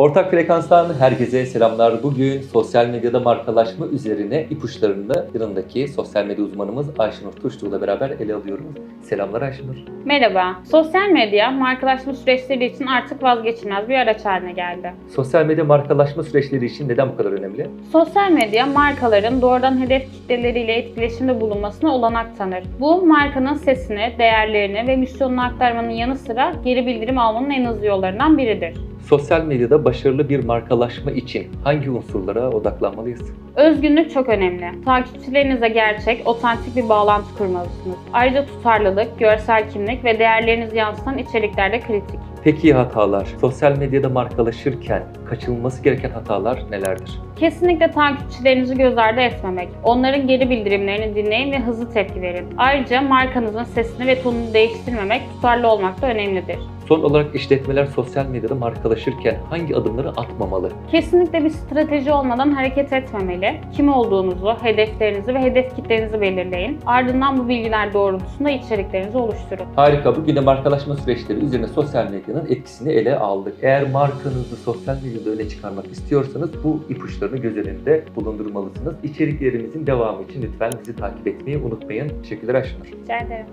Ortak frekanstan herkese selamlar. Bugün sosyal medyada markalaşma üzerine ipuçlarını yanındaki sosyal medya uzmanımız Ayşenur Tuşlu ile beraber ele alıyoruz. Selamlar Ayşenur. Merhaba. Sosyal medya markalaşma süreçleri için artık vazgeçilmez bir araç haline geldi. Sosyal medya markalaşma süreçleri için neden bu kadar önemli? Sosyal medya markaların doğrudan hedef kitleleriyle etkileşimde bulunmasına olanak tanır. Bu markanın sesini, değerlerini ve misyonunu aktarmanın yanı sıra geri bildirim almanın en hızlı yollarından biridir. Sosyal medyada başarılı bir markalaşma için hangi unsurlara odaklanmalıyız? Özgünlük çok önemli. Takipçilerinize gerçek, otantik bir bağlantı kurmalısınız. Ayrıca tutarlılık, görsel kimlik ve değerlerinizi yansıtan içerikler de kritik. Peki hatalar? Sosyal medyada markalaşırken kaçınılması gereken hatalar nelerdir? Kesinlikle takipçilerinizi göz ardı etmemek. Onların geri bildirimlerini dinleyin ve hızlı tepki verin. Ayrıca markanızın sesini ve tonunu değiştirmemek, tutarlı olmak da önemlidir. Son olarak işletmeler sosyal medyada markalaşırken hangi adımları atmamalı? Kesinlikle bir strateji olmadan hareket etmemeli. Kim olduğunuzu, hedeflerinizi ve hedef kitlenizi belirleyin. Ardından bu bilgiler doğrultusunda içeriklerinizi oluşturun. Harika. Bugün de markalaşma süreçleri üzerine sosyal medyanın etkisini ele aldık. Eğer markanızı sosyal medyada öne çıkarmak istiyorsanız bu ipuçlarını göz önünde bulundurmalısınız. İçeriklerimizin devamı için lütfen bizi takip etmeyi unutmayın. Teşekkürler Ayşenur. Rica ederim.